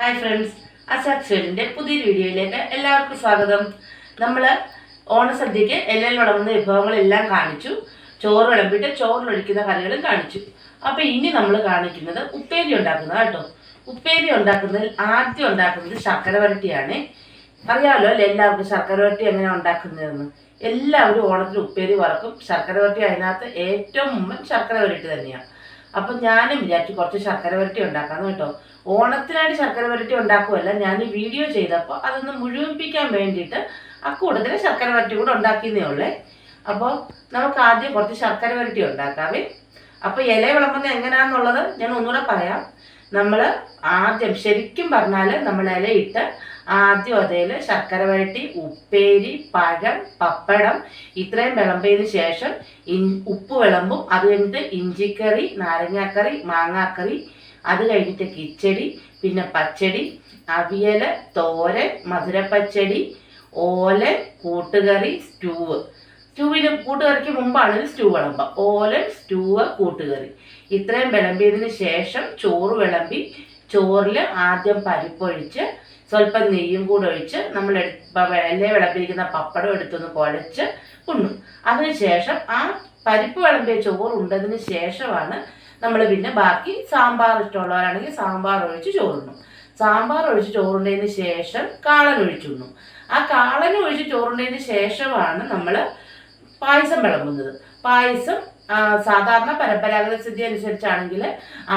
Hi friends Azad ഷെഡിന്റെ പുതിയൊരു വീഡിയോയിലേക്ക് എല്ലാവർക്കും സ്വാഗതം. നമ്മൾ ഓണസദ്യക്ക് എല്ലാം വിളമ്പുന്ന വിഭവങ്ങളെല്ലാം കാണിച്ചു. ചോറ് വിളമ്പിയിട്ട് ചോറിലൊഴിക്കുന്ന കറികളും കാണിച്ചു. അപ്പോൾ ഇനി നമ്മൾ കാണിക്കുന്നത് ഉപ്പേരി ഉണ്ടാക്കുന്നത് കേട്ടോ. ഉപ്പേരി ഉണ്ടാക്കുന്നതിൽ ആദ്യം ഉണ്ടാക്കുന്നത് ശർക്കര വരട്ടിയാണ്. അറിയാമല്ലോ അല്ലേ എല്ലാവർക്കും ശർക്കര വരട്ടി എങ്ങനെ ഉണ്ടാക്കുന്നതെന്ന്? എല്ലാവരും ഓണത്തിന് ഉപ്പേരി വറക്കും. ശർക്കര വരട്ടി അതിനകത്ത് ഏറ്റവും മുമ്പ് ശർക്കര വരട്ടി തന്നെയാണ് അപ്പം ഞാനും വിചാരിച്ചു കുറച്ച് ശർക്കര വരട്ടി ഉണ്ടാക്കാന്ന് കേട്ടോ. ഓണത്തിനായിട്ട് ശർക്കര വരട്ടി ഉണ്ടാക്കുമല്ല ഞാൻ ഈ വീഡിയോ ചെയ്തപ്പോൾ അതൊന്ന് മുഴുവിപ്പിക്കാൻ വേണ്ടിയിട്ട് അക്കൂട്ടത്തിൽ ശർക്കര വരട്ടി കൂടെ ഉണ്ടാക്കിയെന്നേ ഉള്ളേ. അപ്പോൾ നമുക്ക് ആദ്യം കുറച്ച് ശർക്കര വരട്ടി ഉണ്ടാക്കാവേ. അപ്പോൾ ഇല വിളമ്പുന്നത് എങ്ങനെയാണെന്നുള്ളത് ഞാൻ ഒന്നുകൂടെ പറയാം. നമ്മൾ ആദ്യം ശരിക്കും പറഞ്ഞാൽ നമ്മൾ ഇലയിട്ട് ആദ്യം അതിൽ ശർക്കര വരട്ടി ഉപ്പേരി പഴം പപ്പടം ഇത്രയും വിളമ്പിയതിന് ശേഷം ഇൻ ഉപ്പ് വിളമ്പും. അത് കഴിഞ്ഞിട്ട് ഇഞ്ചിക്കറി നാരങ്ങാക്കറി മാങ്ങാക്കറി അത് കഴിഞ്ഞിട്ട് കിച്ചടി പിന്നെ പച്ചടി അവിയൽ തോരൻ മധുരപ്പച്ചടി ഓല കൂട്ടുകറി സ്റ്റൂവ്. സ്റ്റൂവിന് കൂട്ടുകറിക്ക് മുമ്പാണ് ഇത് സ്റ്റൂ വിളമ്പ ഓലൻ സ്റ്റൂവ് കൂട്ടുകറി. ഇത്രയും വിളമ്പിയതിന് ശേഷം ചോറ് വിളമ്പി ചോറിൽ ആദ്യം പരിപ്പൊഴിച്ച് സ്വല്പം നെയ്യും കൂടെ ഒഴിച്ച് നമ്മൾ എല്ലാം വിളമ്പിരിക്കുന്ന പപ്പടം എടുത്തൊന്ന് കുഴച്ച് ഉണ്ണും. അതിനുശേഷം ആ പരിപ്പ് വിളമ്പിയ ചോറ് ഉണ്ടതിന് ശേഷമാണ് നമ്മൾ പിന്നെ ബാക്കി സാമ്പാർ ഇഷ്ടമുള്ളവരാണെങ്കിൽ സാമ്പാർ ഒഴിച്ച് ചോറുണ്ണും. സാമ്പാർ ഒഴിച്ച് ചോറുണ്ടതിന് ശേഷം കാളൻ ഒഴിച്ചുണ്ണും ആ കാളൻ ഒഴിച്ച് ചോറുണ്ടതിന് ശേഷമാണ് നമ്മൾ പായസം വിളമ്പുന്നത്. പായസം സാധാരണ പരമ്പരാഗത സ്ഥിതി അനുസരിച്ചാണെങ്കിൽ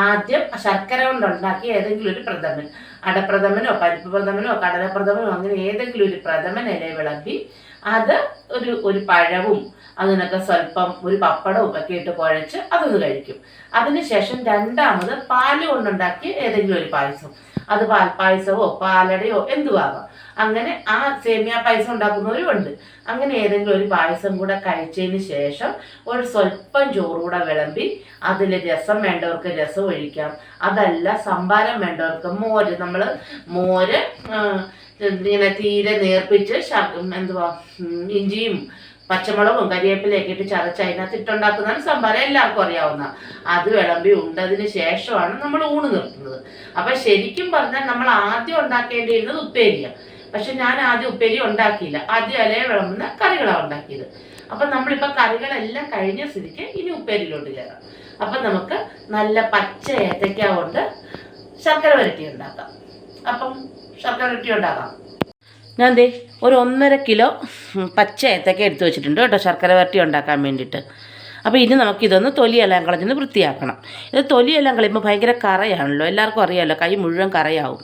ആദ്യം ശർക്കര കൊണ്ടുണ്ടാക്കിയ ഏതെങ്കിലും ഒരു പ്രഥമൻ. അടപ്രഥമനോ പരിപ്പ് പ്രഥമനോ കടലപ്രഥമനോ അങ്ങനെ ഏതെങ്കിലും ഒരു പ്രഥമൻ ഇല വിളമ്പി അത് ഒരു ഒരു പഴവും അതിനൊക്കെ സ്വല്പം ഒരു പപ്പടവും ഒക്കെ ഇട്ട് കുഴച്ച് അതൊന്ന് കഴിക്കും. അതിനുശേഷം രണ്ടാമത് പാൽ കൊണ്ടുണ്ടാക്കിയ ഏതെങ്കിലും ഒരു പായസം. അത് പാൽപ്പായസമോ പാലടയോ എന്തുവാകാം അങ്ങനെ ആ സേമിയ പായസം ഉണ്ടാക്കുന്നവരുമുണ്ട് അങ്ങനെ ഏതെങ്കിലും ഒരു പായസം കൂടെ കഴിച്ചതിന് ശേഷം ഒരു സ്വല്പം ചോറ് കൂടെ വിളമ്പി അതിൽ രസം വേണ്ടവർക്ക് രസം ഒഴിക്കാം. അതല്ല സംഭാരം വേണ്ടവർക്ക് മോര് നമ്മൾ മോര് ഇങ്ങനെ തീരെ നേർപ്പിച്ച് എന്തുവാ ഇഞ്ചിയും പച്ചമുളകും കരിവേപ്പിലയൊക്കെ ഇട്ട് ചതച്ച് അതിനകത്ത് ഇട്ടുണ്ടാക്കുന്നതാണ് സംഭാരം എല്ലാവർക്കും അറിയാവുന്ന. അത് വിളമ്പി ഉണ്ടതിന് ശേഷമാണ് നമ്മൾ ഊണ് നിർത്തുന്നത്. അപ്പൊ ശരിക്കും പറഞ്ഞാൽ നമ്മൾ ആദ്യം ഉണ്ടാക്കേണ്ടിയിരുന്നത് ഉപ്പേരിയാണ് പക്ഷെ ഞാൻ ആദ്യം ഉപ്പേരി ഉണ്ടാക്കിയില്ല. ആദ്യം ഇലയെ വിളമ്പുന്ന കറികളാണ് ഉണ്ടാക്കിയത്. അപ്പൊ നമ്മളിപ്പോ കറികളെല്ലാം കഴിഞ്ഞ സ്ഥിതിക്ക് ഇനി ഉപ്പേരിയിലോട്ട് കയറാം. അപ്പൊ നമുക്ക് നല്ല പച്ച ഏത്തയ്ക്ക കൊണ്ട് ശർക്കര വരട്ടി ഉണ്ടാക്കാം. അപ്പം ശർക്കര വരട്ടി ഉണ്ടാക്കാം. ഞാൻ ദേ ഒരു ഒന്നര കിലോ പച്ച ഏത്തക്ക എടുത്തു വെച്ചിട്ടുണ്ട് കേട്ടോ ശർക്കര വരട്ടി ഉണ്ടാക്കാൻ വേണ്ടിയിട്ട്. അപ്പോൾ ഇനി നമുക്കിതൊന്ന് തൊലിയെല്ലാം കളഞ്ഞൊന്ന് വൃത്തിയാക്കണം. ഇത് തൊലിയെല്ലാം കളയുമ്പോൾ ഭയങ്കര കറയാണല്ലോ എല്ലാവർക്കും അറിയാമല്ലോ കൈ മുഴുവൻ കറയാവും.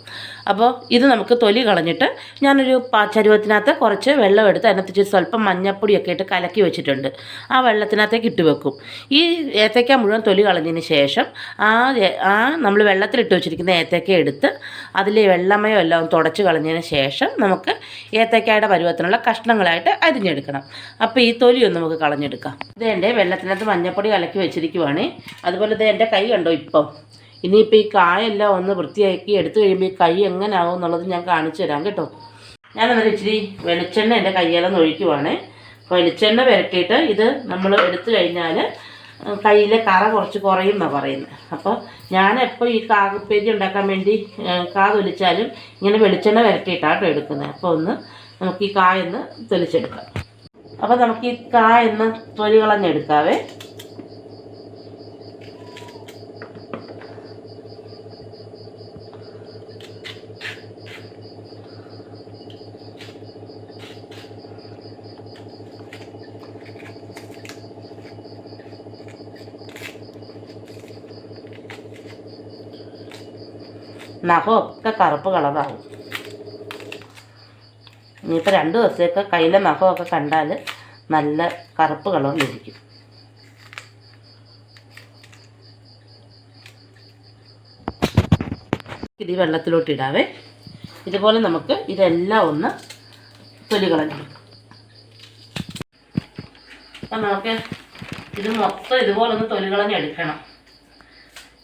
അപ്പോൾ ഇത് നമുക്ക് തൊലി കളഞ്ഞിട്ട് ഞാനൊരു പാ- ചരുവത്തിനകത്ത് കുറച്ച് വെള്ളം എടുത്ത് അതിനകത്ത് സ്വല്പം മഞ്ഞപ്പൊടിയൊക്കെ ഇട്ട് കലക്കി വെച്ചിട്ടുണ്ട്. ആ വെള്ളത്തിനകത്തേക്ക് ഇട്ട് വെക്കും. ഈ ഏത്തയ്ക്ക മുഴുവൻ തൊലി കളഞ്ഞതിന് ശേഷം ആ ആ നമ്മൾ വെള്ളത്തിലിട്ട് വെച്ചിരിക്കുന്ന ഏത്തയ്ക്ക എടുത്ത് അതിലെ വെള്ളമയോ എല്ലാം തുടച്ച് കളഞ്ഞതിന് ശേഷം നമുക്ക് ഏത്തയ്ക്കായുടെ പരുവത്തിനുള്ള കഷ്ണങ്ങളായിട്ട് അരിഞ്ഞെടുക്കണം. അപ്പോൾ ഈ തൊലിയൊന്ന് നമുക്ക് കളഞ്ഞെടുക്കാം. ഇത് വെള്ളത്തിനകത്ത് മഞ്ഞപ്പൊടി കലക്കി വെച്ചിരിക്കുവാണ്. അതുപോലെ ഇത് എന്റെ കൈ കണ്ടോ ഇപ്പം? ഇനിയിപ്പോൾ ഈ കായെല്ലാം ഒന്ന് വൃത്തിയാക്കി എടുത്തു കഴിയുമ്പോൾ ഈ കൈ എങ്ങനെയാവും എന്നുള്ളത് ഞാൻ കാണിച്ചു തരാം കേട്ടോ. ഞാനന്നേരം ഇച്ചിരി വെളിച്ചെണ്ണ എന്റെ കയ്യിലൊന്ന് ഒഴിക്കുവാണ്. വെളിച്ചെണ്ണ പുരട്ടിയിട്ട് ഇത് നമ്മൾ എടുത്തു കഴിഞ്ഞാൽ കയ്യിലെ കറ കുറച്ച് കുറയും എന്നാണ് പറയുന്നത് അപ്പോൾ ഞാനെപ്പോൾ ഈ കാകപ്പേരി ഉണ്ടാക്കാൻ വേണ്ടി കാ തൊലിച്ചാലും ഇങ്ങനെ വെളിച്ചെണ്ണ പുരട്ടിയിട്ടാട്ടോ എടുക്കുന്നത് അപ്പോൾ ഒന്ന് നമുക്ക് ഈ കായൊന്ന് തൊലിച്ചെടുക്കാം. അപ്പോൾ നമുക്ക് ഈ കായൊന്ന് തൊലി കളഞ്ഞെടുക്കാവേ. നഖമൊക്കെ കറുപ്പ് കളറാവും. ഇനിയിപ്പോൾ രണ്ട് ദിവസമൊക്കെ കയ്യിലെ നഖമൊക്കെ കണ്ടാൽ നല്ല കറുപ്പ് കളറിലിരിക്കും ഇത് വെള്ളത്തിലോട്ട് ഇടാവേ. ഇതുപോലെ നമുക്ക് ഇതെല്ലാം ഒന്ന് തൊലി കളഞ്ഞെടുക്കാം അപ്പം നമുക്ക് ഇത് മൊത്തം ഇതുപോലെ ഒന്ന് തൊലി കളഞ്ഞെടുക്കണം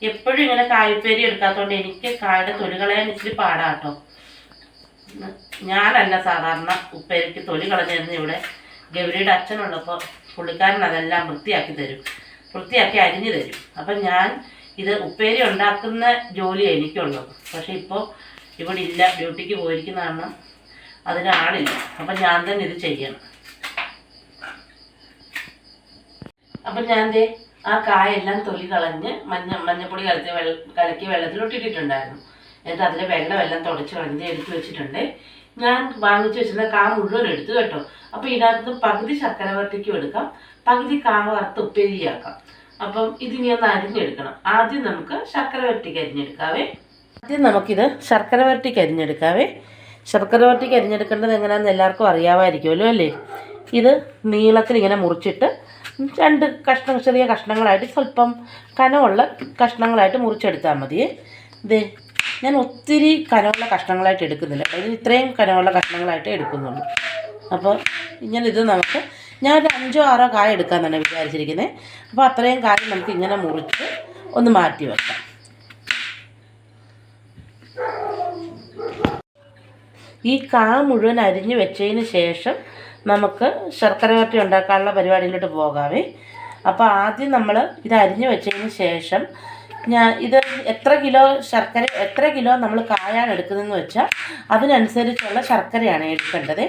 എപ്പോഴും ഇങ്ങനെ കായ്പേരി എടുക്കാത്തതുകൊണ്ട് എനിക്ക് കായുടെ തൊലി കളയാൻ ഇച്ചിരി പാടാട്ടോ ഞാനല്ല സാധാരണ ഉപ്പേരിക്ക് തൊലി കളഞ്ഞിരുന്ന ഇവിടെ ഗൗരിയുടെ അച്ഛനുള്ളപ്പോൾ പുള്ളിക്കാരൻ അതെല്ലാം വൃത്തിയാക്കി തരും. വൃത്തിയാക്കി അരിഞ്ഞു തരും. അപ്പം ഞാൻ ഇത് ഉപ്പേരി ഉണ്ടാക്കുന്ന ജോലി എനിക്കുള്ളൂ. പക്ഷെ ഇപ്പോൾ ഇവിടെ ഇല്ല ഡ്യൂട്ടിക്ക് പോയിരിക്കുന്ന കാരണം അതിന് ആളില്ല. അപ്പം ഞാൻ തന്നെ ഇത് ചെയ്യണം. അപ്പം ഞാൻ ദേ ആ കായെല്ലാം തൊലി കളഞ്ഞ് മഞ്ഞ മഞ്ഞപ്പൊടി കലത്തി വെള്ള കലക്കി വെള്ളത്തിലൊട്ടിട്ടിട്ടുണ്ടായിരുന്നു. എന്നിട്ട് അതിലെ വെള്ളമെല്ലാം തുടച്ച് കളഞ്ഞ് എടുത്തു വെച്ചിട്ടുണ്ട്. ഞാൻ വാങ്ങിച്ചു വെച്ചിരുന്ന കാ മുഴുവൻ എടുത്തു കേട്ടോ. അപ്പോൾ ഇതിനകത്ത് പകുതി ശർക്കര വരട്ടിക്കും എടുക്കാം. പകുതി കാ വറുത്ത് ഉപ്പേരിയാക്കാം അപ്പം ഇതിനി ഒന്ന് അരിഞ്ഞെടുക്കണം. ആദ്യം നമുക്ക് ശർക്കര വരട്ടിക്ക് അരിഞ്ഞെടുക്കാവേ ആദ്യം നമുക്കിത് ശർക്കര വരട്ടിക്ക് അരിഞ്ഞെടുക്കാവേ ശർക്കര വരട്ടിക്ക് അരിഞ്ഞെടുക്കേണ്ടത് എങ്ങനെയാണെന്ന് എല്ലാവർക്കും അറിയാമായിരിക്കുമല്ലോ അല്ലേ? ഇത് നീളത്തിൽ ഇങ്ങനെ മുറിച്ചിട്ട് രണ്ട് കഷ്ണം ചെറിയ കഷ്ണങ്ങളായിട്ട് സ്വല്പം കനമുള്ള കഷ്ണങ്ങളായിട്ട് മുറിച്ചെടുത്താൽ മതി. ഇത് ഞാൻ ഒത്തിരി കനമുള്ള കഷ്ണങ്ങളായിട്ട് എടുക്കുന്നില്ല. ഇതിന് ഇത്രയും കനമുള്ള കഷ്ണങ്ങളായിട്ട് എടുക്കുന്നുള്ളൂ. അപ്പോൾ ഇങ്ങനെ ഇത് നമുക്ക് ഞാൻ ഒരു അഞ്ചോ ആറോ കായ എടുക്കാമെന്നാണ് വിചാരിച്ചിരിക്കുന്നത് അപ്പോൾ അത്രയും കായ നമുക്ക് ഇങ്ങനെ മുറിച്ച് ഒന്ന് മാറ്റി വെക്കാം. ഈ കാ മുഴുവൻ അരിഞ്ഞ് വെച്ചതിന് ശേഷം നമുക്ക് ശർക്കര വരട്ടി ഉണ്ടാക്കാനുള്ള പരിപാടിയിലോട്ട് പോകാവേ. അപ്പോൾ ആദ്യം നമ്മൾ ഇത് അരിഞ്ഞു വെച്ചതിന് ശേഷം ഞാൻ ഇത് എത്ര കിലോ ശർക്കര എത്ര കിലോ നമ്മൾ കായാണ് എടുക്കുന്നതെന്ന് വെച്ചാൽ അതിനനുസരിച്ചുള്ള ശർക്കരയാണ് എടുക്കേണ്ടത്.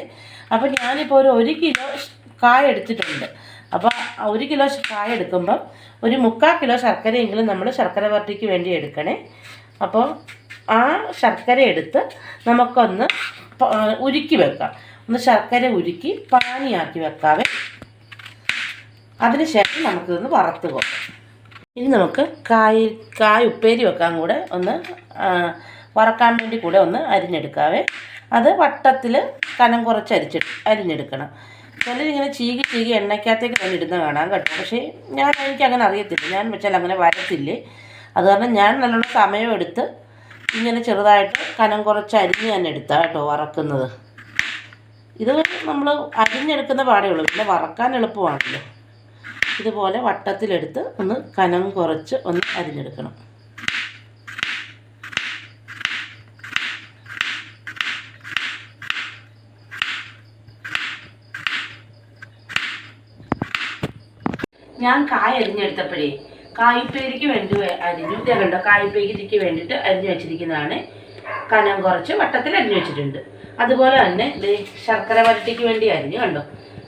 അപ്പോൾ ഞാനിപ്പോൾ ഒരു ഒരു കിലോ കായ എടുത്തിട്ടുണ്ട്. അപ്പോൾ ഒരു കിലോ കായ എടുക്കുമ്പം ഒരു മുക്കാൽ കിലോ ശർക്കരയെങ്കിലും നമ്മൾ ശർക്കര വരട്ടിക്ക് വേണ്ടി എടുക്കണേ. അപ്പോൾ ആ ശർക്കര എടുത്ത് നമുക്കൊന്ന് ഉരുക്കി വെക്കാം. ഒന്ന് ശർക്കര ഉരുക്കി പാനിയാക്കി വെക്കാവേ. അതിനുശേഷം നമുക്കിതൊന്ന് വറുത്ത് പോകാം ഇനി നമുക്ക് കായ കായ ഉപ്പേരി വെക്കാൻ കൂടെ ഒന്ന് വറക്കാൻ വേണ്ടി കൂടെ ഒന്ന് അരിഞ്ഞെടുക്കാവേ. അത് വട്ടത്തിൽ കനം കുറച്ച് അരിച്ച് അരിഞ്ഞെടുക്കണം. ചിലരിങ്ങനെ ചീകി ചീകി എണ്ണയ്ക്കകത്തേക്ക് ഇടുന്ന കാണാം കേട്ടോ. പക്ഷേ ഞാൻ എനിക്ക് അങ്ങനെ അറിയത്തില്ല. ഞാൻ വെച്ചാൽ അങ്ങനെ വരത്തില്ലേ? അത് കാരണം ഞാൻ നല്ലോണം സമയമെടുത്ത് ഇങ്ങനെ ചെറുതായിട്ട് കനം കുറച്ച് അരിഞ്ഞ് ഞാൻ എടുത്താൽ കേട്ടോ വറക്കുന്നത്. ഇത് നമ്മൾ അരിഞ്ഞെടുക്കുന്ന പാടേ ഉള്ളൂ. പിന്നെ വറക്കാൻ എളുപ്പമാണല്ലോ. ഇതുപോലെ വട്ടത്തിലെടുത്ത് ഒന്ന് കനം കുറച്ച് ഒന്ന് അരിഞ്ഞെടുക്കണം. ഞാൻ കായ അരിഞ്ഞെടുത്തപ്പോഴേ കായ്പേരിക്ക് വേണ്ടി അരിഞ്ഞു. കണ്ടോ? കായ്പേരിക്ക് വേണ്ടിയിട്ട് അരിഞ്ഞു വെച്ചിരിക്കുന്നതാണ്. കനം കുറച്ച് വട്ടത്തിൽ അരിഞ്ഞു വെച്ചിട്ടുണ്ട്. അതുപോലെ തന്നെ ഇത് ശർക്കര വരട്ടിക്ക് വേണ്ടി അരിഞ്ഞു കണ്ടോ?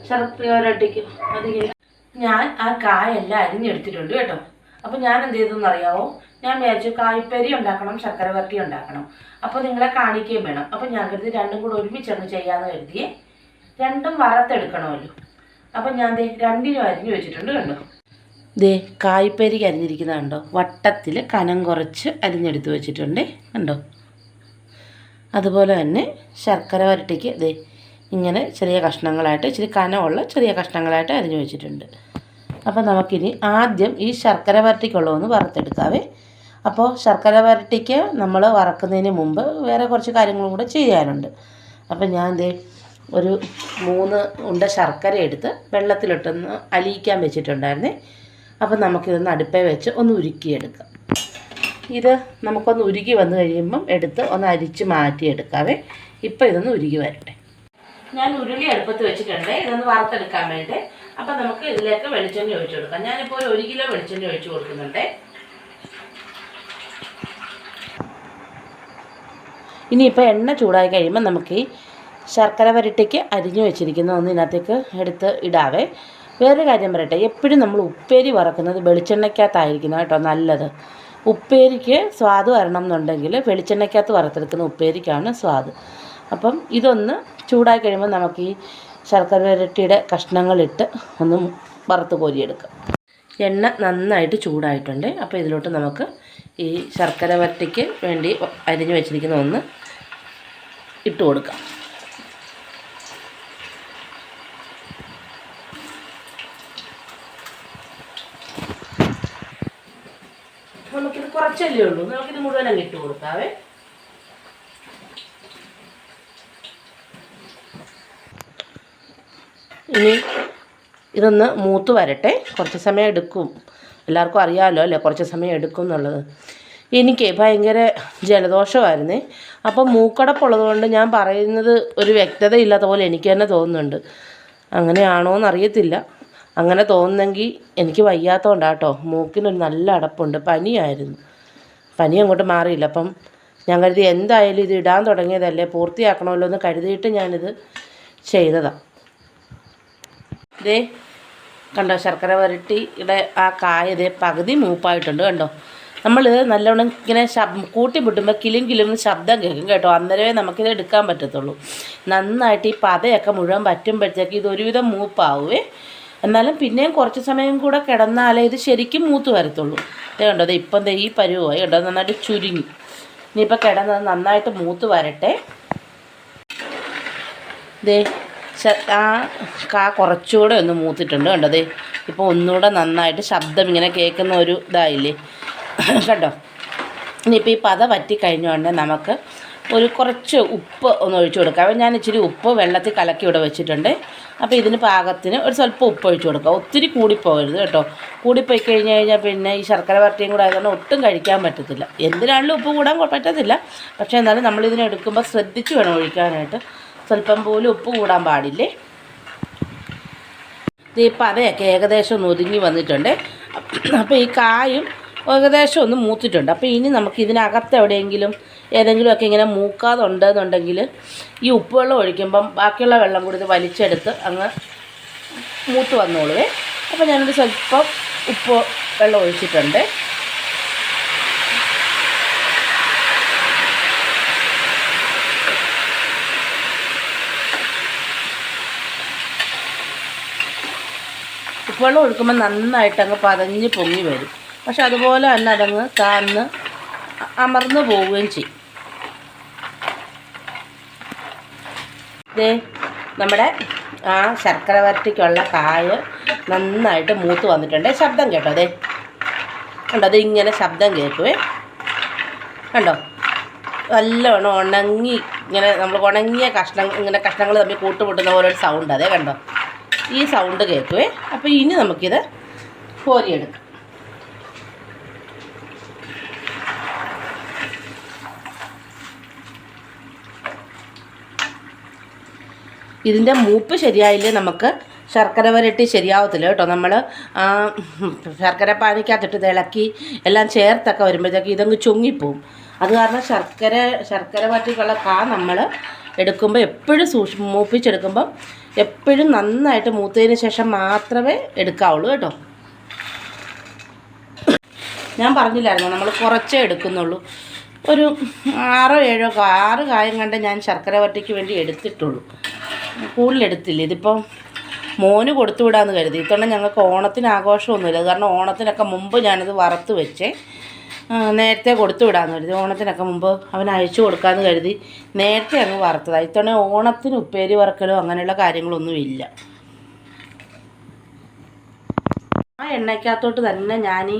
ശർക്കര വരട്ടിക്ക് അതിങ്ങനെ ഞാൻ ആ കായെല്ലാം അരിഞ്ഞെടുത്തിട്ടുണ്ട് കേട്ടോ. അപ്പോൾ ഞാൻ എന്ത് ചെയ്തെന്ന് അറിയാവോ ഞാൻ വിചാരിച്ചു കായ്പരി ഉണ്ടാക്കണം ശർക്കര വരട്ടി ഉണ്ടാക്കണം. അപ്പോൾ നിങ്ങളെ കാണിക്കുകയും വേണം. അപ്പോൾ ഞാൻ കരുതി രണ്ടും കൂടെ ഒരുമിച്ചങ്ങ് ചെയ്യാമെന്ന് കരുതിയേ. രണ്ടും വറുത്തെടുക്കണമല്ലോ. അപ്പം ഞാൻ ദേ രണ്ടിനും അരിഞ്ഞു വെച്ചിട്ടുണ്ട് കണ്ടോ? ദേ കായ്പരി അരിഞ്ഞിരിക്കുന്നത് കണ്ടോ? വട്ടത്തിൽ കനം കുറച്ച് അരിഞ്ഞെടുത്ത് വെച്ചിട്ടുണ്ട് കണ്ടോ? അതുപോലെ തന്നെ ശർക്കര വരട്ടിക്ക് ദേ ഇങ്ങനെ ചെറിയ കഷ്ണങ്ങളായിട്ട് ഇച്ചിരി കനമുള്ള ചെറിയ കഷ്ണങ്ങളായിട്ട് അരിഞ്ഞു വെച്ചിട്ടുണ്ട്. അപ്പോൾ നമുക്കിനി ആദ്യം ഈ ശർക്കര വരട്ടിക്കുള്ളതൊന്ന് വറുത്തെടുക്കാവേ. അപ്പോൾ ശർക്കര വരട്ടിക്ക് നമ്മൾ വറക്കുന്നതിന് മുമ്പ് വേറെ കുറച്ച് കാര്യങ്ങളും കൂടെ ചെയ്യാനുണ്ട്. അപ്പോൾ ഞാൻ ദേ ഒരു മൂന്ന് ഉണ്ട ശർക്കര എടുത്ത് വെള്ളത്തിലിട്ടൊന്ന് അലിയിക്കാൻ വെച്ചിട്ടുണ്ടായിരുന്നേ. അപ്പോൾ നമുക്കിതൊന്ന് അടുപ്പേ വെച്ച് ഒന്ന് ഉരുക്കിയെടുക്കാം. ഇത് നമുക്കൊന്ന് ഉരുകി വന്ന് കഴിയുമ്പം എടുത്ത് ഒന്ന് അരിച്ച് മാറ്റിയെടുക്കാവേ. ഇപ്പം ഇതൊന്ന് ഉരുകി വരട്ടെ. ഞാൻ ഉരുളി അടുപ്പത്ത് വെച്ചിട്ടുണ്ട്. ഇതൊന്ന് വറുത്തെടുക്കാൻ വേണ്ടി. അപ്പം നമുക്ക് ഇതിലേക്ക് വെളിച്ചെണ്ണ ഒഴിച്ചു കൊടുക്കാം. ഞാനിപ്പോൾ ഒരു ഒരു കിലോ വെളിച്ചെണ്ണ ഒഴിച്ചു കൊടുക്കുന്നുണ്ട്. ഇനിയിപ്പോൾ എണ്ണ ചൂടായി കഴിയുമ്പോൾ നമുക്ക് ഈ ശർക്കര വരട്ടിക്ക് അരിഞ്ഞു വെച്ചിരിക്കുന്ന ഒന്ന് ഇതിനകത്തേക്ക് എടുത്ത് ഇടാവേ. വേറൊരു കാര്യം പറയട്ടെ. എപ്പോഴും നമ്മൾ ഉപ്പേരി വറക്കുന്നത് വെളിച്ചെണ്ണയ്ക്കകത്തായിരിക്കണം കേട്ടോ നല്ലത്. ഉപ്പേരിക്ക് സ്വാദ് വരണം എന്നുണ്ടെങ്കിൽ വെളിച്ചെണ്ണയ്ക്കകത്ത് വറുത്തെടുക്കുന്ന ഉപ്പേരിക്കാണ് സ്വാദ്. അപ്പം ഇതൊന്ന് ചൂടായി കഴിയുമ്പോൾ നമുക്ക് ഈ ശർക്കര വരട്ടിയുടെ കഷ്ണങ്ങളിട്ട് ഒന്ന് വറുത്ത് കോരിയെടുക്കാം. എണ്ണ നന്നായിട്ട് ചൂടായിട്ടുണ്ട്. അപ്പോൾ ഇതിലോട്ട് നമുക്ക് ഈ ശർക്കര വരട്ടിക്ക് വേണ്ടി അരിഞ്ഞു വെച്ചിരിക്കുന്ന ഒന്ന് ഇട്ട് കൊടുക്കാം. നമുക്കിത് ഉള്ളൂ. മുഴുവൻ അങ്ങ് ഇട്ട് കൊടുക്കാവേ. ഇനി ഇതൊന്ന് മൂത്ത് വരട്ടെ. കുറച്ച് സമയം എടുക്കും. എല്ലാവർക്കും അറിയാമല്ലോ അല്ലേ? കുറച്ച് സമയം എടുക്കും എന്നുള്ളത്. എനിക്ക് ഭയങ്കര ജലദോഷമായിരുന്നേ. അപ്പം മൂക്കടപ്പുള്ളതുകൊണ്ട് ഞാൻ പറയുന്നത് ഒരു വ്യക്തത ഇല്ലാത്ത പോലെ എനിക്ക് തന്നെ തോന്നുന്നുണ്ട്. അങ്ങനെയാണോ എന്നറിയത്തില്ല. അങ്ങനെ തോന്നുന്നെങ്കിൽ എനിക്ക് വയ്യാത്തതുകൊണ്ടാട്ടോ മൂക്കിനൊരു നല്ല അടപ്പുണ്ട്. പനിയായിരുന്നു. പനി അങ്ങോട്ട് മാറിയില്ല. അപ്പം ഞാൻ കരുതി എന്തായാലും ഇത് ഇടാൻ തുടങ്ങിയതല്ലേ പൂർത്തിയാക്കണമല്ലോ എന്ന് കരുതിയിട്ട് ഞാനിത് ചെയ്തതാണ് ഇതേ കണ്ടോ ശർക്കര വരട്ടിയുടെ ആ കായ ഇതേ പകുതി മൂപ്പായിട്ടുണ്ട് കണ്ടോ? നമ്മൾ നല്ലവണ്ണം ഇങ്ങനെ ശബ് കൂട്ടി മുട്ടുമ്പോൾ കിലും കിലും ശബ്ദം കേൾക്കും കേട്ടോ. അന്നേരമേ നമുക്കിത് എടുക്കാൻ പറ്റത്തുള്ളൂ. നന്നായിട്ട് ഈ പതയൊക്കെ മുഴുവൻ പറ്റുമ്പോഴത്തേക്ക് ഇത് ഒരുവിധം മൂപ്പാവുമേ എന്നാലും പിന്നെയും കുറച്ച് സമയം കൂടെ കിടന്നാലേ ഇത് ശരിക്കും മൂത്ത് വരത്തുള്ളൂ. ഇത് കണ്ടോ ദേ ഇപ്പം ദേ ഈ പരുവായി കണ്ടോ നന്നായിട്ട് ചുരുങ്ങി. ഇനിയിപ്പോൾ കിടന്നത് നന്നായിട്ട് മൂത്ത് വരട്ടെ. ദേ ആ കാ കുറച്ചുകൂടെ ഒന്ന് മൂത്തിട്ടുണ്ട് കണ്ടോ ദേ. ഇപ്പോൾ ഒന്നുകൂടെ നന്നായിട്ട് ശബ്ദം ഇങ്ങനെ കേൾക്കുന്ന ഒരു ഇതായില്ലേ. കണ്ടോ ഇനിയിപ്പോൾ ഈ പത പറ്റി കഴിഞ്ഞുകൊണ്ട് നമുക്ക് ഒരു കുറച്ച് ഉപ്പ് ഒന്ന് ഒഴിച്ചു കൊടുക്കുക. അപ്പോൾ ഞാൻ ഇച്ചിരി ഉപ്പ് വെള്ളത്തിൽ കലക്കി ഇവിടെ വെച്ചിട്ടുണ്ട്. അപ്പോൾ ഇതിന് പാകത്തിന് ഒരു സ്വല്പം ഉപ്പ് ഒഴിച്ചു കൊടുക്കുക. ഒത്തിരി കൂടിപ്പോകരുത് കേട്ടോ. കൂടിപ്പോയി കഴിഞ്ഞ് കഴിഞ്ഞാൽ പിന്നെ ഈ ശർക്കര വരട്ടിയും കൂടെ ആയതുകൊണ്ട് ഒട്ടും കഴിക്കാൻ പറ്റത്തില്ല. എന്തിനാണെങ്കിലും ഉപ്പ് കൂടാൻ പറ്റത്തില്ല. പക്ഷേ എന്നാലും നമ്മളിതിനെ എടുക്കുമ്പോൾ ശ്രദ്ധിച്ച് വേണം ഒഴിക്കാനായിട്ട്. സ്വല്പം പോലും ഉപ്പ് കൂടാൻ പാടില്ലേ? ഈ പതയൊക്കെ ഏകദേശം ഒന്ന് ഒതുങ്ങി വന്നിട്ടുണ്ട്. അപ്പോൾ ഈ കായും ഏകദേശം ഒന്ന് മൂത്തിട്ടുണ്ട്. അപ്പോൾ ഇനി നമുക്ക് ഇതിനകത്ത് എവിടെയെങ്കിലും ഏതെങ്കിലുമൊക്കെ ഇങ്ങനെ മൂക്കാതെ ഉണ്ടെന്നുണ്ടെങ്കിൽ ഈ ഉപ്പുവെള്ളം ഒഴിക്കുമ്പം ബാക്കിയുള്ള വെള്ളം കൂടി വലിച്ചെടുത്ത് അങ്ങ് മൂത്ത് വന്നോളുവേ. അപ്പോൾ ഞാനൊരു സ്വല്പം ഉപ്പ് വെള്ളം ഒഴിച്ചിട്ടുണ്ട്. ഉപ്പുവെള്ളം ഒഴിക്കുമ്പോൾ നന്നായിട്ട് അങ്ങ് പതഞ്ഞ് പൊങ്ങി വരും. പക്ഷെ അതുപോലെ തന്നെ അതങ്ങ് താന്ന് അമർന്ന് പോവുകയും ചെയ്യും. ദേ നമ്മുടെ ആ ശർക്കര വരട്ടിക്കുള്ള കായ നന്നായിട്ട് മൂത്ത് വന്നിട്ടുണ്ട്. ശബ്ദം കേട്ടോ അതെ കണ്ടോ അത് ഇങ്ങനെ ശബ്ദം കേൾക്കുവേ. കണ്ടോ? നല്ലോണം ഉണങ്ങി ഇങ്ങനെ നമ്മൾ ഉണങ്ങിയ കഷ്ണം ഇങ്ങനെ കഷ്ണങ്ങൾ തമ്മിൽ കൂട്ടുപൊട്ടുന്ന പോലെ ഒരു സൗണ്ട് അതെ കണ്ടോ? ഈ സൗണ്ട് കേൾക്കുവേ. അപ്പോൾ ഇനി നമുക്കിത് കോരിയെടുക്കാം. ഇതിന്റെ മൂപ്പ് ശരിയായില്ലേ നമുക്ക്? ശർക്കര വരട്ടി ശരിയാവത്തില്ല കേട്ടോ. നമ്മൾ ശർക്കര പാനിക്കകത്തിട്ട് ഇളക്കി എല്ലാം ചേർത്തൊക്കെ വരുമ്പോഴത്തേക്ക് ഇതങ്ങ് ചുങ്ങിപ്പോവും. അത് കാരണം ശർക്കര ശർക്കര വരട്ടിക്കുള്ള കാ നമ്മൾ എടുക്കുമ്പോൾ എപ്പോഴും സൂക്ഷി മൂപ്പിച്ചെടുക്കുമ്പം എപ്പോഴും നന്നായിട്ട് മൂത്തതിന് ശേഷം മാത്രമേ എടുക്കാവുള്ളൂ കേട്ടോ. ഞാൻ പറഞ്ഞില്ലായിരുന്നു? നമ്മൾ കുറച്ചേ എടുക്കുന്നുള്ളൂ. ഒരു ആറോ ഏഴോ ആറ് കായം കണ്ട് ഞാൻ ശർക്കര വറ്റയ്ക്ക് വേണ്ടി എടുത്തിട്ടുള്ളൂ. കൂടുതലെടുത്തില്ല. ഇതിപ്പം മോന് കൊടുത്തുവിടാന്ന് കരുതി. ഇത്തവണ ഞങ്ങൾക്ക് ഓണത്തിന് ആഘോഷമൊന്നുമില്ല. കാരണം ഓണത്തിനൊക്കെ മുമ്പ് ഞാനത് വറുത്ത് വെച്ചേ. നേരത്തെ കൊടുത്തു വിടാമെന്ന് കരുതി. ഓണത്തിനൊക്കെ മുമ്പ് അവൻ അയച്ചു കൊടുക്കാമെന്ന് കരുതി നേരത്തെ അങ്ങ് വറുത്തതാണ് ഇത്തവണ ഓണത്തിന് ഉപ്പേരി വറക്കലോ അങ്ങനെയുള്ള കാര്യങ്ങളൊന്നും ഇല്ല ആ എണ്ണയ്ക്കകത്തോട്ട് തന്നെ ഞാൻ ഈ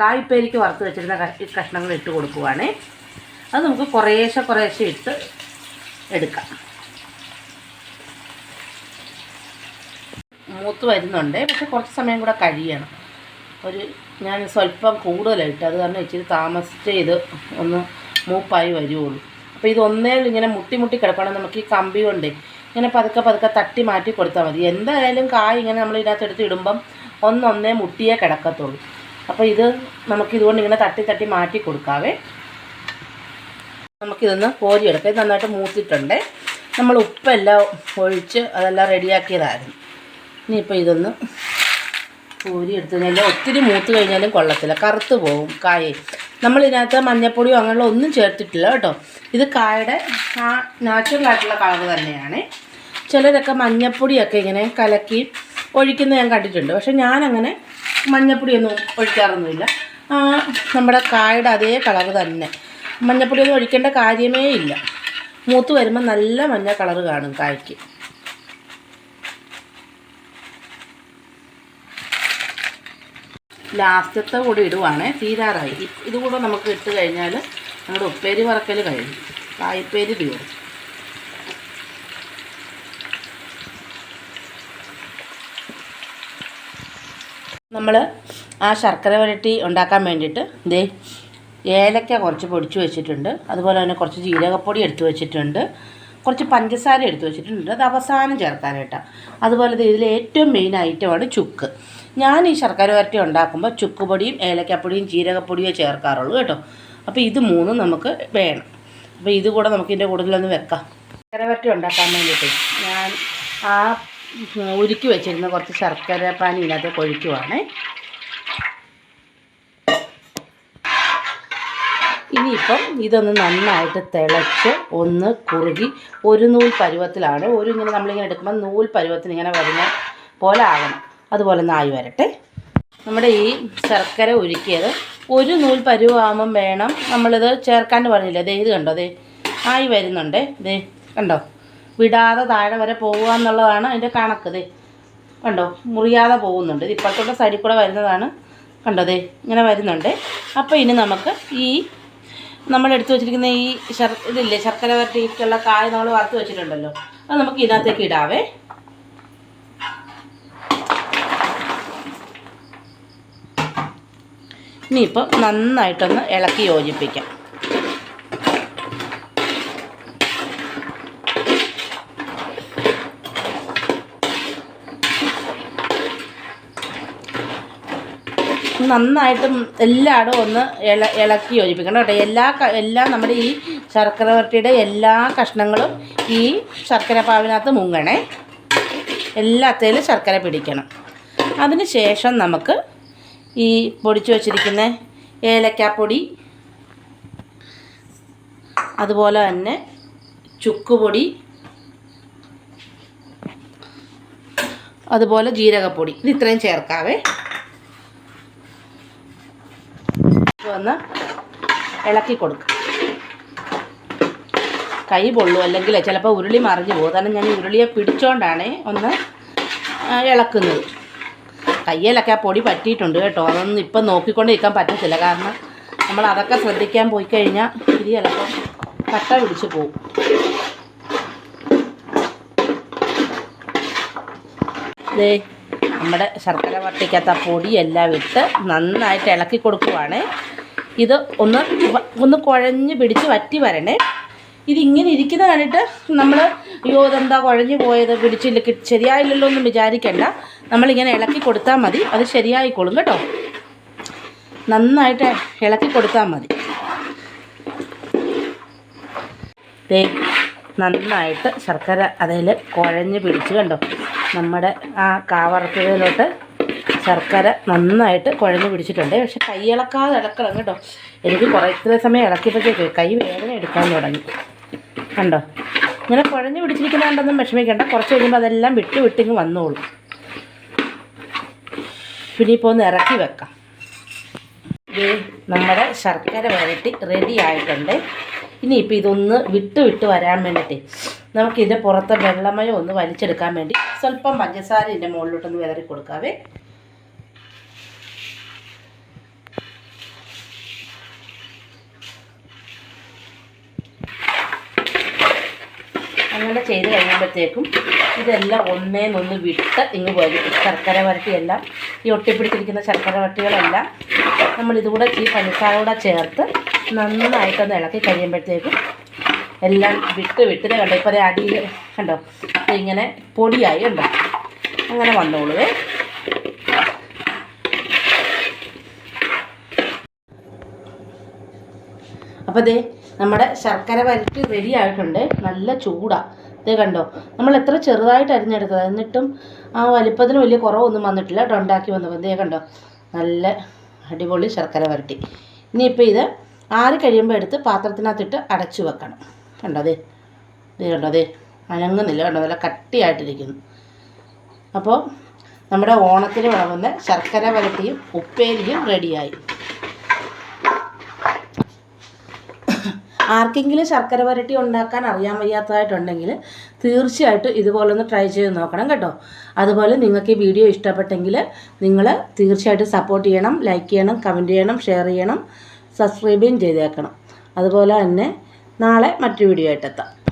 കായ്പേരിക്ക് വറുത്ത് വെച്ചിരുന്ന കഷ്ണങ്ങൾ ഇട്ട് കൊടുക്കുവാണേ. അത് നമുക്ക് കുറേശ്ശെ കുറേശ്ശെ ഇട്ട് എടുക്കാം. മൂത്ത് വരുന്നുണ്ട് പക്ഷെ കുറച്ച് സമയം കൂടെ കഴിയണം. ഒരു ഞാൻ സ്വല്പം കൂടുതലായിട്ട് അത് കാരണം ഇച്ചിരി താമസിച്ച് ഇത് ഒന്ന് മൂപ്പായി വരുവുള്ളൂ. അപ്പോൾ ഇത് ഒന്നേലും ഇങ്ങനെ മുട്ടി മുട്ടി കിടക്കണം നമുക്ക് ഈ കമ്പി കൊണ്ട്. ഇങ്ങനെ പതുക്കെ പതുക്കെ തട്ടി മാറ്റി കൊടുത്താൽ മതി. എന്തായാലും കായ് ഇങ്ങനെ നമ്മൾ ഇതിനകത്ത് എടുത്ത് ഇടുമ്പം ഒന്നൊന്നേ മുട്ടിയേ കിടക്കത്തുള്ളൂ. അപ്പോൾ ഇത് നമുക്കിതുകൊണ്ട് ഇങ്ങനെ തട്ടി തട്ടി മാറ്റി കൊടുക്കാവേ. നമുക്കിതൊന്ന് കോരിയെടുക്കാം. ഇത് നന്നായിട്ട് മൂത്തിട്ടുണ്ട്. നമ്മൾ ഉപ്പെല്ലാം ഒഴിച്ച് അതെല്ലാം റെഡിയാക്കിയതായിരുന്നു. ഇനിയിപ്പോൾ ഇതൊന്ന് കോരി എടുത്തു കഴിഞ്ഞാൽ ഒത്തിരി മൂത്ത് കഴിഞ്ഞാലും കൊള്ളത്തില്ല. കറുത്ത് പോകും കായ. നമ്മളിതിനകത്ത് മഞ്ഞപ്പൊടിയോ അങ്ങനെയുള്ള ഒന്നും ചേർത്തിട്ടില്ല കേട്ടോ. ഇത് കായയുടെ നാച്ചുറൽ ആയിട്ടുള്ള കളർ തന്നെയാണ്. ചിലരൊക്കെ മഞ്ഞപ്പൊടിയൊക്കെ ഇങ്ങനെ കലക്കി ഒഴിക്കുന്നത് ഞാൻ കണ്ടിട്ടുണ്ട്. പക്ഷെ ഞാനങ്ങനെ മഞ്ഞപ്പൊടിയൊന്നും ഒഴിക്കാറൊന്നുമില്ല. നമ്മുടെ കായുടെ അതേ കളർ തന്നെ. മഞ്ഞപ്പൊടിയൊന്നും ഒഴിക്കേണ്ട കാര്യമേ ഇല്ല. മൂത്ത് വരുമ്പോൾ നല്ല മഞ്ഞ കളർ കാണും കായ്ക്ക്. ലാസ്റ്റത്തെ കൂടി ഇടുവാണേ. തീരാറായി. ഇതുകൂടെ ഇത് കൂടെ നമുക്ക് ഇട്ട് കഴിഞ്ഞാൽ നമ്മുടെ ഉപ്പേരി വറക്കൽ കഴിഞ്ഞു. കായ്പേരി തീരും നമ്മൾ ആ ശർക്കര വരട്ടി ഉണ്ടാക്കാൻ വേണ്ടിയിട്ട് ദേ ഏലക്ക കുറച്ച് പൊടിച്ച് വെച്ചിട്ടുണ്ട്. അതുപോലെ തന്നെ കുറച്ച് ജീരകപ്പൊടി എടുത്ത് വെച്ചിട്ടുണ്ട്. കുറച്ച് പഞ്ചസാര എടുത്ത് വെച്ചിട്ടുണ്ട്. അത് അവസാനം ചേർക്കാനായിട്ടാണ് അതുപോലെ ഇതിൽ ഏറ്റവും മെയിൻ ഐറ്റമാണ് ചുക്ക്. ഞാൻ ഈ ശർക്കര വരട്ടി ഉണ്ടാക്കുമ്പോൾ ചുക്ക് പൊടിയും ഏലക്കപ്പൊടിയും ജീരകപ്പൊടിയോ ചേർക്കാറുള്ളൂ കേട്ടോ. അപ്പോൾ ഇത് മൂന്നും നമുക്ക് വേണം. അപ്പോൾ ഇത് കൂടെ നമുക്ക് ഇതിന്റെ കൂടുതലൊന്ന് വെക്കാം. ശർക്കര വരട്ടി ഉണ്ടാക്കാൻ വേണ്ടിയിട്ട് ഞാൻ ആ ഉരുക്കി വെച്ചിരുന്ന കുറച്ച് ശർക്കര പാനി ഇതിനകത്ത് കൊഴിക്കുവാണ്. ഇനിയിപ്പം ഇതൊന്ന് നന്നായിട്ട് തിളച്ച് ഒന്ന് കുറുകി ഒരു നൂൽ പരുവത്തിലാണ്. ഒരു ഇങ്ങനെ നമ്മളിങ്ങനെ എടുക്കുമ്പോൾ നൂൽ പരുവത്തിന് ഇങ്ങനെ വരുന്ന പോലെ ആകണം. അതുപോലെ ആയി വരട്ടെ. നമ്മുടെ ഈ ശർക്കര ഉരുക്കിയത് ഒരു നൂൽ പരുവാകുമ്പം വേണം നമ്മളിത് ചേർക്കാൻ പറഞ്ഞില്ല? ദേ ഇത് കണ്ടോ? ദേ ആയി വരുന്നുണ്ടേ. ദേ കണ്ടോ? വിടാതെ താഴെ വരെ പോവുക എന്നുള്ളതാണ് അതിന്റെ കണക്ക് കണ്ടോ? മുറിയാതെ പോകുന്നുണ്ട്. സരി സൈഡിൽ കൂടെ വരുന്നതാണ്. കണ്ടതേ ഇങ്ങനെ വരുന്നുണ്ട്. അപ്പോൾ ഇനി നമുക്ക് ഈ നമ്മൾ എടുത്തു വെച്ചിരിക്കുന്ന ഈ ശർ ഇതില്ലേ? ശർക്കര വരട്ടിയിട്ടുള്ള കായ നമ്മൾ വറുത്ത് വെച്ചിട്ടുണ്ടല്ലോ. അത് നമുക്ക് ഇതിനകത്തേക്ക് ഇടാവേ. ഇനിയിപ്പം നന്നായിട്ടൊന്ന് ഇളക്കി യോജിപ്പിക്കാം. നന്നായിട്ടും എല്ലായിടും ഒന്ന് ഇള ഇളക്കി യോജിപ്പിക്കണം കേട്ടോ. എല്ലാ എല്ലാ എല്ലാം നമ്മുടെ ഈ ശർക്കര വരട്ടിയുടെ എല്ലാ കഷ്ണങ്ങളും ഈ ശർക്കര പാവിനകത്ത് മുങ്ങണേ. എല്ലാത്തേലും ശർക്കര പിടിക്കണം. അതിന് ശേഷം നമുക്ക് ഈ പൊടിച്ചു വച്ചിരിക്കുന്ന ഏലക്കാപ്പൊടി അതുപോലെ തന്നെ ചുക്കുപൊടി അതുപോലെ ജീരകപ്പൊടി. ഇത് ഇത്രയും ചേർക്കാവേ. ഒന്ന് ഇളക്കി കൊടുക്കും. കൈ പൊള്ളു അല്ലെങ്കിൽ ചിലപ്പോൾ ഉരുളി മറിഞ്ഞു പോകും. കാരണം ഞാൻ ഉരുളിയെ പിടിച്ചോണ്ടാണ് ഒന്ന് ഇളക്കുന്നത്. കയ്യിലൊക്കെ ആ പൊടി പറ്റിയിട്ടുണ്ട് കേട്ടോ. അതൊന്നും ഇപ്പം നോക്കിക്കൊണ്ട് നിൽക്കാൻ പറ്റത്തില്ല. കാരണം നമ്മൾ അതൊക്കെ ശ്രദ്ധിക്കാൻ പോയി കഴിഞ്ഞാൽ ഇത് ചിലപ്പം കട്ട പിടിച്ച് പോകും. ദേ നമ്മുടെ ശർക്കര വട്ടിക്കകത്ത് ആ പൊടിയെല്ലാം ഇട്ട് നന്നായിട്ട് ഇളക്കി കൊടുക്കുവാണ്. ഇത് ഒന്ന് ഒന്ന് കുഴഞ്ഞ് പിടിച്ച് വറ്റി വരണേ ഇതിങ്ങനെ ഇരിക്കുന്ന കണ്ടിട്ട് നമ്മൾ അയ്യോ ഇതെന്താ കുഴഞ്ഞു പോയത്? പിടിച്ചില്ല ശരിയായില്ലല്ലോ ഒന്നും വിചാരിക്കണ്ട. നമ്മളിങ്ങനെ ഇളക്കി കൊടുത്താൽ മതി. അത് ശരിയായിക്കോളും കേട്ടോ. നന്നായിട്ട് ഇളക്കി കൊടുത്താൽ മതി. ദേ നന്നായിട്ട് ശർക്കര അതിൽ കുഴഞ്ഞ് പിടിച്ച് കണ്ടോ? നമ്മുടെ ആ കാവറത്തതിലോട്ട് ശർക്കര നന്നായിട്ട് കുഴഞ്ഞ് പിടിച്ചിട്ടുണ്ട്. പക്ഷെ കൈ ഇളക്കാതെ ഇളക്കണം കേട്ടോ. എനിക്ക് കുറേ ഇത്ര സമയം ഇളക്കിയപ്പോഴത്തേക്ക് കൈ വേദന എടുക്കാൻ തുടങ്ങി. കണ്ടോ? ഇങ്ങനെ കുഴഞ്ഞ് പിടിച്ചിരിക്കുന്നതുകൊണ്ടൊന്നും വിഷമിക്കേണ്ട. കുറച്ച് കഴിയുമ്പോൾ അതെല്ലാം വിട്ട് വിട്ടിങ്ങ് വന്നോളൂ. പിന്നെ ഇപ്പോൾ ഒന്ന് ഇറക്കി വെക്കാം. നമ്മുടെ ശർക്കര വരട്ടി റെഡി ആയിട്ടുണ്ട്. ഇനിയിപ്പോൾ ഇതൊന്ന് വിട്ട് വിട്ട് വരാൻ വേണ്ടിയിട്ട് നമുക്കിതിന്റെ പുറത്തെ വെള്ളമയം ഒന്ന് വലിച്ചെടുക്കാൻ വേണ്ടി സ്വല്പം പഞ്ചസാര ഇതിന്റെ മുകളിലോട്ടൊന്ന് വിതറി കൊടുക്കാവേ അങ്ങനെ ചെയ്ത് കഴിയുമ്പോഴത്തേക്കും ഇതെല്ലാം ഒന്നേന്നൊന്ന് വിട്ട് ഇങ്ങ് വരും. ശർക്കര വരട്ടിയെല്ലാം ഈ ഒട്ടിപ്പിടിച്ചിരിക്കുന്ന ശർക്കര വരട്ടികളെല്ലാം നമ്മൾ ഇതുകൂടെ ഈ പഞ്ചസാര കൂടെ ചേർത്ത് നന്നായിട്ടൊന്ന് ഇളക്കി കഴിയുമ്പോഴത്തേക്കും എല്ലാം വിട്ട് വിട്ടിനെ കണ്ടോ ഇപ്പോൾ അടിയിൽ കണ്ടോ ഇങ്ങനെ പൊടിയായി ഉണ്ടോ അങ്ങനെ വന്നോളൂ അപ്പോൾ ദേ നമ്മുടെ ശർക്കര വരട്ടി റെഡി ആയിട്ടുണ്ട്. നല്ല ചൂടാണ് ഇത് കണ്ടോ? നമ്മൾ എത്ര ചെറുതായിട്ട് അരിഞ്ഞെടുത്തത്. എന്നിട്ടും ആ വലിപ്പത്തിന് വലിയ കുറവൊന്നും വന്നിട്ടില്ല. കേട്ടോ ഉണ്ടാക്കി വന്നപ്പോൾ ദേ കണ്ടോ? നല്ല അടിപൊളി ശർക്കര വരട്ടി. ഇനിയിപ്പോൾ ഇത് ആറി കഴിയുമ്പോൾ എടുത്ത് പാത്രത്തിനകത്തിട്ട് അടച്ചു വെക്കണം. കണ്ടോ ദേ? ദേ കണ്ടോ ദേ? അനങ്ങുന്നില്ല. കണ്ടോ? നല്ല കട്ടിയായിട്ടിരിക്കുന്നു. അപ്പോൾ നമ്മുടെ ഓണത്തിന് വിളവുന്ന ശർക്കര വരട്ടിയും ഉപ്പേരിയും റെഡിയായി ആർക്കെങ്കിലും ശർക്കര വരട്ടി ഉണ്ടാക്കാൻ അറിയാൻ വയ്യാത്തതായിട്ടുണ്ടെങ്കിൽ തീർച്ചയായിട്ടും ഇതുപോലൊന്ന് ട്രൈ ചെയ്ത് നോക്കണം കേട്ടോ. അതുപോലെ നിങ്ങൾക്ക് ഈ വീഡിയോ ഇഷ്ടപ്പെട്ടെങ്കിൽ നിങ്ങൾ തീർച്ചയായിട്ടും സപ്പോർട്ട് ചെയ്യണം ലൈക്ക് ചെയ്യണം കമന്റ് ചെയ്യണം ഷെയർ ചെയ്യണം സബ്സ്ക്രൈബും ചെയ്തേക്കണം. അതുപോലെ തന്നെ നാളെ മറ്റൊരു വീഡിയോ ആയിട്ടെത്താം